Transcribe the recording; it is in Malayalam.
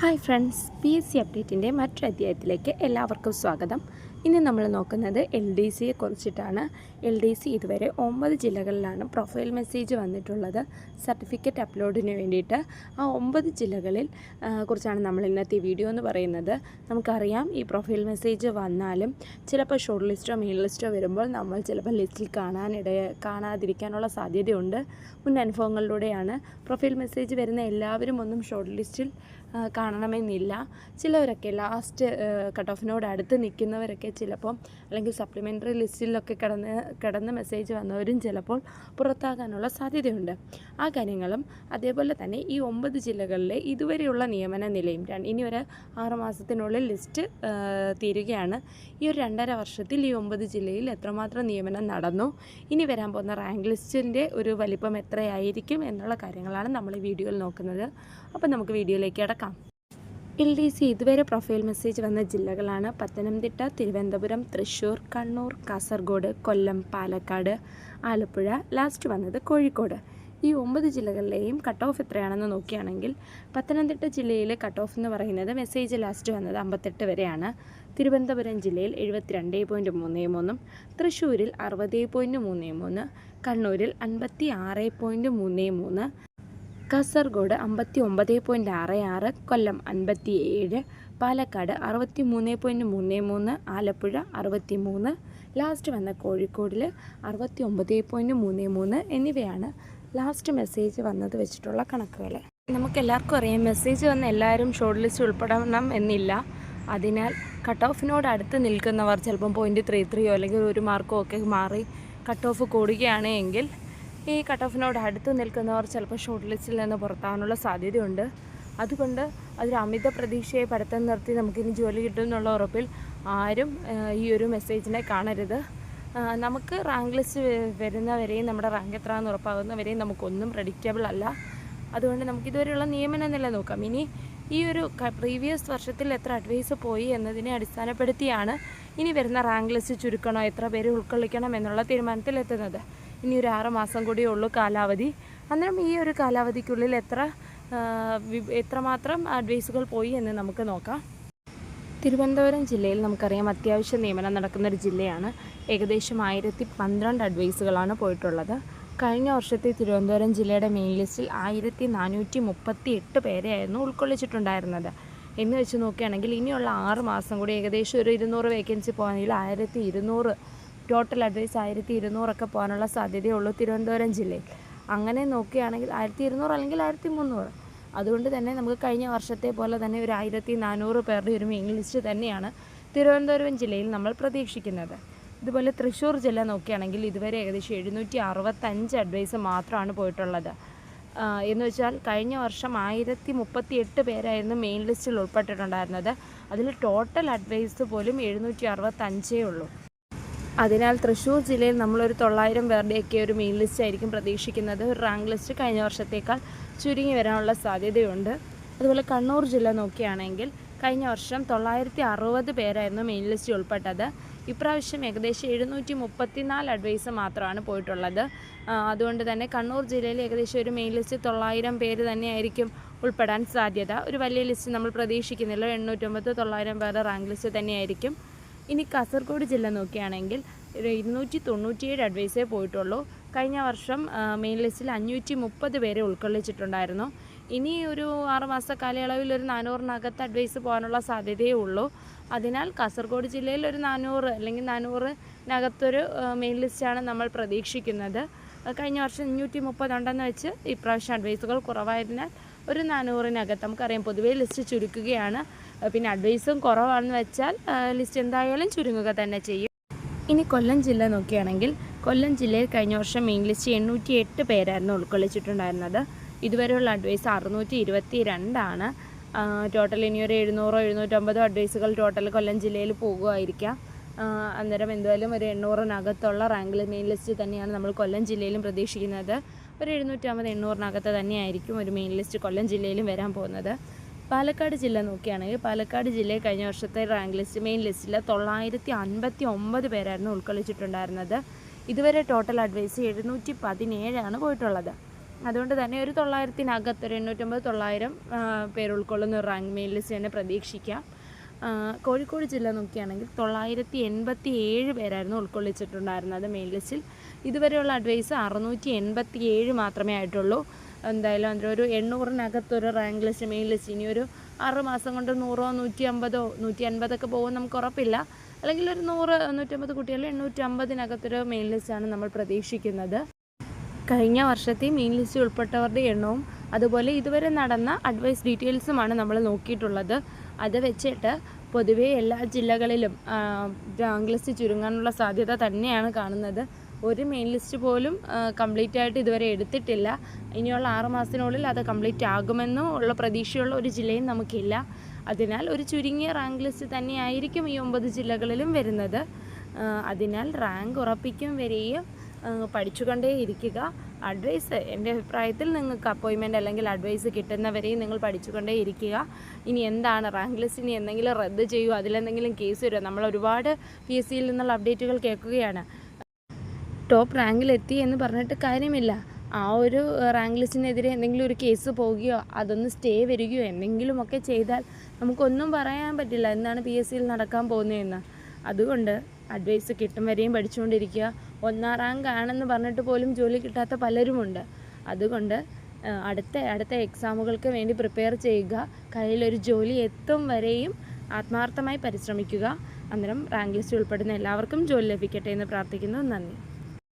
Hi friends P S C അപ്ഡേറ്റിന്റെ മറ്റൊരു അധ്യായത്തിലേക്ക് എല്ലാവർക്കും സ്വാഗതം. ഇന്ന് നമ്മൾ നോക്കുന്നത് എൽ ഡി സിയെ കുറിച്ചിട്ടാണ്. എൽ ഡി സി ഇതുവരെ ഒമ്പത് ജില്ലകളിലാണ് പ്രൊഫൈൽ മെസ്സേജ് വന്നിട്ടുള്ളത്. സർട്ടിഫിക്കറ്റ് അപ്ലോഡിന് വേണ്ടിയിട്ട് ആ ഒമ്പത് ജില്ലകളിൽ കുറിച്ചാണ് നമ്മൾ ഇന്നത്തെ വീഡിയോ എന്ന് പറയുന്നത്. നമുക്കറിയാം ഈ പ്രൊഫൈൽ മെസ്സേജ് വന്നാലും ചിലപ്പോൾ ഷോർട്ട് ലിസ്റ്റോ മെയിൻ ലിസ്റ്റോ വരുമ്പോൾ നമ്മൾ ചിലപ്പോൾ ലിസ്റ്റിൽ കാണാനിട കാണാതിരിക്കാനുള്ള സാധ്യതയുണ്ട്. മുൻ അനുഭവങ്ങളിലൂടെയാണ് പ്രൊഫൈൽ മെസ്സേജ് വരുന്ന എല്ലാവരും ഒന്നും ഷോർട്ട് ലിസ്റ്റിൽ കാണണമെന്നില്ല. ചിലവരൊക്കെ ലാസ്റ്റ് കട്ട് ഓഫിനോട് അടുത്ത് നിൽക്കുന്നവരൊക്കെ ചിലപ്പം അല്ലെങ്കിൽ സപ്ലിമെന്ററി ലിസ്റ്റിലൊക്കെ കിടന്ന് കിടന്ന് മെസ്സേജ് വന്നവരും ചിലപ്പോൾ പുറത്താകാനുള്ള സാധ്യതയുണ്ട്. ആ കാര്യങ്ങളും അതേപോലെ തന്നെ ഈ ഒമ്പത് ജില്ലകളിലെ ഇതുവരെയുള്ള നിയമന നിലയും ഇനി ഒരു ആറ് മാസത്തിനുള്ളിൽ ലിസ്റ്റ് തീരുകയാണ്. ഈ ഒരു രണ്ടര വർഷത്തിൽ ഈ ഒമ്പത് ജില്ലയിൽ എത്രമാത്രം നിയമനം നടന്നു? ഇനി വരാൻ പോകുന്ന റാങ്ക് ലിസ്റ്റിന്റെ ഒരു വലിപ്പം എത്രയായിരിക്കും എന്നുള്ള കാര്യങ്ങളാണ് നമ്മൾ ഈ വീഡിയോയിൽ നോക്കുന്നത്. അപ്പോൾ നമുക്ക് വീഡിയോയിലേക്ക് കിടക്കാം. എൽ ഡി സി ഇതുവരെ പ്രൊഫൈൽ മെസ്സേജ് വന്ന ജില്ലകളാണ് പത്തനംതിട്ട തിരുവനന്തപുരം തൃശ്ശൂർ കണ്ണൂർ കാസർഗോഡ് കൊല്ലം പാലക്കാട് ആലപ്പുഴ ലാസ്റ്റ് വന്നത് കോഴിക്കോട്. ഈ ഒമ്പത് ജില്ലകളിലെയും കട്ട് ഓഫ് എത്രയാണെന്ന് നോക്കുകയാണെങ്കിൽ പത്തനംതിട്ട ജില്ലയിലെ കട്ട് ഓഫ് എന്ന് പറയുന്നത് മെസ്സേജ് ലാസ്റ്റ് വന്നത് അമ്പത്തെട്ട് വരെയാണ്. തിരുവനന്തപുരം ജില്ലയിൽ എഴുപത്തിരണ്ട് പോയിന്റ് മൂന്ന് മൂന്നും തൃശ്ശൂരിൽ അറുപത് പോയിന്റ് മൂന്ന് മൂന്ന് കണ്ണൂരിൽ അൻപത്തി ആറ് പോയിന്റ് മൂന്ന് മൂന്ന് കാസർഗോഡ് അമ്പത്തി ഒമ്പത് പോയിന്റ് ആറ് ആറ് കൊല്ലം അൻപത്തി ഏഴ് പാലക്കാട് അറുപത്തി മൂന്ന് പോയിന്റ് മൂന്ന് മൂന്ന് ആലപ്പുഴ അറുപത്തി മൂന്ന് ലാസ്റ്റ് വന്ന കോഴിക്കോടിൽ അറുപത്തി ഒമ്പത് പോയിന്റ് മൂന്ന് മൂന്ന് എന്നിവയാണ് ലാസ്റ്റ് മെസ്സേജ് വന്നത് വെച്ചിട്ടുള്ള കണക്കുകൾ നമുക്കെല്ലാവർക്കും അറിയാം മെസ്സേജ് വന്ന് എല്ലാവരും ഷോർട്ട് ലിസ്റ്റ് ഉൾപ്പെടണം എന്നില്ല. അതിനാൽ കട്ട് ഓഫിനോട് അടുത്ത് നിൽക്കുന്നവർ ചിലപ്പം പോയിന്റ് ത്രീ ത്രീയോ അല്ലെങ്കിൽ ഒരു മാർക്കോ ഒക്കെ മാറി കട്ട് ഓഫ് കൂടുകയാണ് എങ്കിൽ ഈ കട്ട് ഓഫിനോട് അടുത്ത് നിൽക്കുന്നവർ ചിലപ്പോൾ ഷോർട്ട് ലിസ്റ്റിൽ നിന്ന് പുറത്താകാനുള്ള സാധ്യതയുണ്ട്. അതുകൊണ്ട് അതൊരു അമിത പ്രതീക്ഷയെ പരത്തം നിർത്തി നമുക്കിനി ജോലി കിട്ടും എന്നുള്ള ഉറപ്പിൽ ആരും ഈ ഒരു മെസ്സേജിനെ കാണരുത്. നമുക്ക് റാങ്ക് ലിസ്റ്റ് വരുന്നവരെയും നമ്മുടെ റാങ്ക് എത്ര എന്ന് ഉറപ്പാകുന്നവരെയും നമുക്കൊന്നും പ്രഡിക്റ്റബിൾ അല്ല. അതുകൊണ്ട് നമുക്കിതുവരെയുള്ള നിയമന നില നോക്കാം. ഇനി ഈ ഒരു പ്രീവിയസ് വർഷത്തിൽ എത്ര അഡ്വൈസ് പോയി എന്നതിനെ അടിസ്ഥാനപ്പെടുത്തിയാണ് ഇനി വരുന്ന റാങ്ക് ലിസ്റ്റ് ചുരുക്കണോ എത്ര പേര് ഉൾക്കൊള്ളിക്കണം എന്നുള്ള തീരുമാനത്തിലെത്തുന്നത്. ഇനി ഒരു ആറ് മാസം കൂടിയേ ഉള്ളൂ കാലാവധി. അന്നേരം ഈ ഒരു കാലാവധിക്കുള്ളിൽ എത്ര എത്രമാത്രം അഡ്വൈസുകൾ പോയി എന്ന് നമുക്ക് നോക്കാം. തിരുവനന്തപുരം ജില്ലയിൽ നമുക്കറിയാം അത്യാവശ്യ നിയമനം നടക്കുന്ന ഒരു ജില്ലയാണ്. ഏകദേശം ആയിരത്തി പന്ത്രണ്ട് അഡ്വൈസുകളാണ് പോയിട്ടുള്ളത്. കഴിഞ്ഞ വർഷത്തെ തിരുവനന്തപുരം ജില്ലയുടെ മെയിൻ ലിസ്റ്റിൽ ആയിരത്തി നാനൂറ്റി മുപ്പത്തി എട്ട് പേരെയായിരുന്നു ഉൾക്കൊള്ളിച്ചിട്ടുണ്ടായിരുന്നത്. എന്ന് വെച്ച് നോക്കുകയാണെങ്കിൽ ഇനിയുള്ള ആറ് മാസം കൂടി ഏകദേശം ഒരു ഇരുന്നൂറ് വേക്കൻസി പോകാനെങ്കിൽ ആയിരത്തി ഇരുന്നൂറ് ടോട്ടൽ അഡ്വൈസ് ആയിരത്തി ഇരുന്നൂറൊക്കെ പോകാനുള്ള സാധ്യതയുള്ളൂ തിരുവനന്തപുരം ജില്ലയിൽ. അങ്ങനെ നോക്കുകയാണെങ്കിൽ ആയിരത്തി ഇരുന്നൂറ് അല്ലെങ്കിൽ ആയിരത്തി മുന്നൂറ്. അതുകൊണ്ട് തന്നെ നമുക്ക് കഴിഞ്ഞ വർഷത്തെ പോലെ തന്നെ ഒരു ആയിരത്തി നാനൂറ് പേരുടെ ഒരു മെയിൻ ലിസ്റ്റ് തന്നെയാണ് തിരുവനന്തപുരം ജില്ലയിൽ നമ്മൾ പ്രതീക്ഷിക്കുന്നത്. ഇതുപോലെ തൃശ്ശൂർ ജില്ല നോക്കുകയാണെങ്കിൽ ഇതുവരെ ഏകദേശം എഴുന്നൂറ്റി അറുപത്തഞ്ച് അഡ്വൈസ് മാത്രമാണ് പോയിട്ടുള്ളത്. എന്ന് വെച്ചാൽ കഴിഞ്ഞ വർഷം ആയിരത്തി മുപ്പത്തി എട്ട് പേരായിരുന്നു മെയിൻ ലിസ്റ്റിൽ ഉൾപ്പെട്ടിട്ടുണ്ടായിരുന്നത്. അതിൽ ടോട്ടൽ അഡ്വൈസ് പോലും എഴുന്നൂറ്റി അറുപത്തഞ്ചേ ഉള്ളൂ. അതിനാൽ തൃശ്ശൂർ ജില്ലയിൽ നമ്മളൊരു തൊള്ളായിരം പേരുടെയൊക്കെ ഒരു മെയിൻ ലിസ്റ്റ് ആയിരിക്കും പ്രതീക്ഷിക്കുന്നത്. ഒരു റാങ്ക് ലിസ്റ്റ് കഴിഞ്ഞ വർഷത്തേക്കാൾ ചുരുങ്ങി വരാനുള്ള സാധ്യതയുണ്ട്. അതുപോലെ കണ്ണൂർ ജില്ല നോക്കുകയാണെങ്കിൽ കഴിഞ്ഞ വർഷം തൊള്ളായിരത്തി അറുപത് പേരായിരുന്നു മെയിൻ ലിസ്റ്റിൽ ഉൾപ്പെട്ടത്. ഇപ്രാവശ്യം ഏകദേശം എഴുന്നൂറ്റി മുപ്പത്തിനാല് അഡ്വൈസ് മാത്രമാണ് പോയിട്ടുള്ളത്. അതുകൊണ്ട് തന്നെ കണ്ണൂർ ജില്ലയിൽ ഏകദേശം ഒരു മെയിൻ ലിസ്റ്റ് തൊള്ളായിരം പേര് തന്നെയായിരിക്കും ഉൾപ്പെടാൻ സാധ്യത. ഒരു വലിയ ലിസ്റ്റ് നമ്മൾ പ്രതീക്ഷിക്കുന്നില്ല. എണ്ണൂറ്റൊമ്പത് തൊള്ളായിരം പേരുടെ റാങ്ക് ലിസ്റ്റ് തന്നെയായിരിക്കും. ഇനി കാസർഗോഡ് ജില്ല നോക്കുകയാണെങ്കിൽ ഇരുന്നൂറ്റി തൊണ്ണൂറ്റിയേഴ് അഡ്വൈസേ പോയിട്ടുള്ളൂ. കഴിഞ്ഞ വർഷം മെയിൻ ലിസ്റ്റിൽ അഞ്ഞൂറ്റി മുപ്പത് പേരെ ഉൾക്കൊള്ളിച്ചിട്ടുണ്ടായിരുന്നു. ഇനി ഒരു ആറുമാസ കാലയളവിൽ ഒരു നാനൂറിനകത്ത് അഡ്വൈസ് പോകാനുള്ള സാധ്യതയേ ഉള്ളൂ. അതിനാൽ കാസർഗോഡ് ജില്ലയിൽ ഒരു നാനൂറ് അല്ലെങ്കിൽ നാനൂറിനകത്തൊരു മെയിൻ ലിസ്റ്റാണ് നമ്മൾ പ്രതീക്ഷിക്കുന്നത്. കഴിഞ്ഞ വർഷം അഞ്ഞൂറ്റി മുപ്പതുണ്ടെന്ന് വെച്ച് ഇപ്രാവശ്യം അഡ്വൈസുകൾ കുറവായതിനാൽ ഒരു നാനൂറിനകത്ത് നമുക്കറിയാം പൊതുവേ ലിസ്റ്റ് ചുരുക്കുകയാണ്. പിന്നെ അഡ്വൈസും കുറവാണെന്ന് വെച്ചാൽ ലിസ്റ്റ് എന്തായാലും ചുരുങ്ങുക തന്നെ ചെയ്യും. ഇനി കൊല്ലം ജില്ല നോക്കുകയാണെങ്കിൽ കൊല്ലം ജില്ലയിൽ കഴിഞ്ഞ വർഷം മെയിൻ ലിസ്റ്റ് എണ്ണൂറ്റി എട്ട് പേരായിരുന്നു ഉൾക്കൊള്ളിച്ചിട്ടുണ്ടായിരുന്നത്. ഇതുവരെയുള്ള അഡ്വൈസ് അറുന്നൂറ്റി ഇരുപത്തി രണ്ടാണ് ടോട്ടൽ ഇനി ഒരു എഴുന്നൂറോ എഴുന്നൂറ്റമ്പതോ അഡ്വൈസുകൾ ടോട്ടൽ കൊല്ലം ജില്ലയിൽ പോകുമായിരിക്കാം. അന്നേരം എന്തായാലും ഒരു എണ്ണൂറിനകത്തുള്ള റാങ്കിൽ മെയിൻ ലിസ്റ്റ് തന്നെയാണ് നമ്മൾ കൊല്ലം ജില്ലയിലും പ്രതീക്ഷിക്കുന്നത്. ഒരു എഴുന്നൂറ്റമ്പത് എണ്ണൂറിനകത്ത് തന്നെയായിരിക്കും ഒരു മെയിൻ ലിസ്റ്റ് കൊല്ലം ജില്ലയിലും വരാൻ പോകുന്നത്. പാലക്കാട് ജില്ല നോക്കുകയാണെങ്കിൽ പാലക്കാട് ജില്ലയിൽ കഴിഞ്ഞ വർഷത്തെ റാങ്ക് ലിസ്റ്റ് മെയിൻ ലിസ്റ്റിൽ തൊള്ളായിരത്തി അൻപത്തി ഒമ്പത് പേരായിരുന്നു ഉൾക്കൊള്ളിച്ചിട്ടുണ്ടായിരുന്നത്. ഇതുവരെ ടോട്ടൽ അഡ്വൈസ് എഴുന്നൂറ്റി പതിനേഴാണ് പോയിട്ടുള്ളത്. അതുകൊണ്ട് തന്നെ ഒരു തൊള്ളായിരത്തിനകത്ത് ഒരു എണ്ണൂറ്റമ്പത് തൊള്ളായിരം പേർ ഉൾക്കൊള്ളുന്ന റാങ്ക് മെയിൻ ലിസ്റ്റ് തന്നെ പ്രതീക്ഷിക്കാം. കോഴിക്കോട് ജില്ല നോക്കുകയാണെങ്കിൽ തൊള്ളായിരത്തി എൺപത്തി ഏഴ് പേരായിരുന്നു ഉൾക്കൊള്ളിച്ചിട്ടുണ്ടായിരുന്നത് മെയിൻ ലിസ്റ്റിൽ ഇതുവരെയുള്ള അഡ്വൈസ് അറുന്നൂറ്റി എൺപത്തി ഏഴ് മാത്രമേ ആയിട്ടുള്ളൂ. എന്തായാലും അതിന്റെ ഒരു എണ്ണൂറിനകത്തൊരു റാങ്ക് ലിസ്റ്റ് മെയിൻ ലിസ്റ്റ്. ഇനി ഒരു ആറ് മാസം കൊണ്ട് നൂറോ നൂറ്റി അമ്പതോ നൂറ്റി അൻപതൊക്കെ പോകും നമുക്ക് ഉറപ്പില്ല. അല്ലെങ്കിൽ ഒരു നൂറ് നൂറ്റമ്പത് കുട്ടികൾ എണ്ണൂറ്റി അമ്പതിനകത്തൊരു മെയിൻ ലിസ്റ്റാണ് നമ്മൾ പ്രതീക്ഷിക്കുന്നത്. കഴിഞ്ഞ വർഷത്തെ മെയിൻ ലിസ്റ്റിൽ ഉൾപ്പെട്ടവരുടെ എണ്ണവും അതുപോലെ ഇതുവരെ നടന്ന അഡ്വൈസ് ഡീറ്റെയിൽസുമാണ് നമ്മൾ നോക്കിയിട്ടുള്ളത്. അത് വെച്ചിട്ട് പൊതുവേ എല്ലാ ജില്ലകളിലും റാങ്ക് ലിസ്റ്റ് ചുരുങ്ങാനുള്ള സാധ്യത തന്നെയാണ് കാണുന്നത്. ഒരു മെയിൻ ലിസ്റ്റ് പോലും കംപ്ലീറ്റ് ആയിട്ട് ഇതുവരെ എടുത്തിട്ടില്ല. ഇനിയുള്ള ആറ് മാസത്തിനുള്ളിൽ അത് കംപ്ലീറ്റ് ആകുമെന്നോ ഉള്ള പ്രതീക്ഷയുള്ള ഒരു ജില്ലയും നമുക്കില്ല. അതിനാൽ ഒരു ചുരുങ്ങിയ റാങ്ക് ലിസ്റ്റ് തന്നെയായിരിക്കും ഈ ഒമ്പത് ജില്ലകളിലും വരുന്നത്. അതിനാൽ റാങ്ക് ഉറപ്പിക്കും വരെയും പഠിച്ചുകൊണ്ടേ ഇരിക്കുക. അഡ്വൈസ് എന്റെ അഭിപ്രായത്തിൽ നിങ്ങൾക്ക് അപ്പോയിൻമെന്റ് അല്ലെങ്കിൽ അഡ്വൈസ് കിട്ടുന്നവരെയും നിങ്ങൾ പഠിച്ചുകൊണ്ടേ ഇരിക്കുക. ഇനി എന്താണ് റാങ്ക് ലിസ്റ്റ് ഇനി എന്തെങ്കിലും റദ്ദ് ചെയ്യുമോ അതിലെന്തെങ്കിലും കേസ് വരുമോ നമ്മൾ ഒരുപാട് പി എസ് സിയിൽ നിന്നുള്ള അപ്ഡേറ്റുകൾ കേൾക്കുകയാണ്. ടോപ്പ് റാങ്കിലെത്തി എന്ന് പറഞ്ഞിട്ട് കാര്യമില്ല. ആ ഒരു റാങ്ക് ലിസ്റ്റിനെതിരെ എന്തെങ്കിലും ഒരു കേസ് പോവുകയോ അതൊന്ന് സ്റ്റേ വരികയോ എന്തെങ്കിലുമൊക്കെ ചെയ്താൽ നമുക്കൊന്നും പറയാൻ പറ്റില്ല എന്താണ് പി എസ് സിയിൽ നടക്കാൻ പോകുന്നതെന്ന്. അതുകൊണ്ട് അഡ്വൈസ് കിട്ടും വരെയും പഠിച്ചുകൊണ്ടിരിക്കുക. ഒന്നാം റാങ്ക് ആണെന്ന് പറഞ്ഞിട്ട് പോലും ജോലി കിട്ടാത്ത പലരുമുണ്ട്. അതുകൊണ്ട് അടുത്ത അടുത്ത എക്സാമുകൾക്ക് വേണ്ടി പ്രിപ്പയർ ചെയ്യുക. കയ്യിലൊരു ജോലി എത്തും വരെയും ആത്മാർത്ഥമായി പരിശ്രമിക്കുക. അന്നേരം റാങ്ക് ലിസ്റ്റ് ഉൾപ്പെടുന്ന എല്ലാവർക്കും ജോലി ലഭിക്കട്ടെ എന്ന് പ്രാർത്ഥിക്കുന്നു. നന്ദി.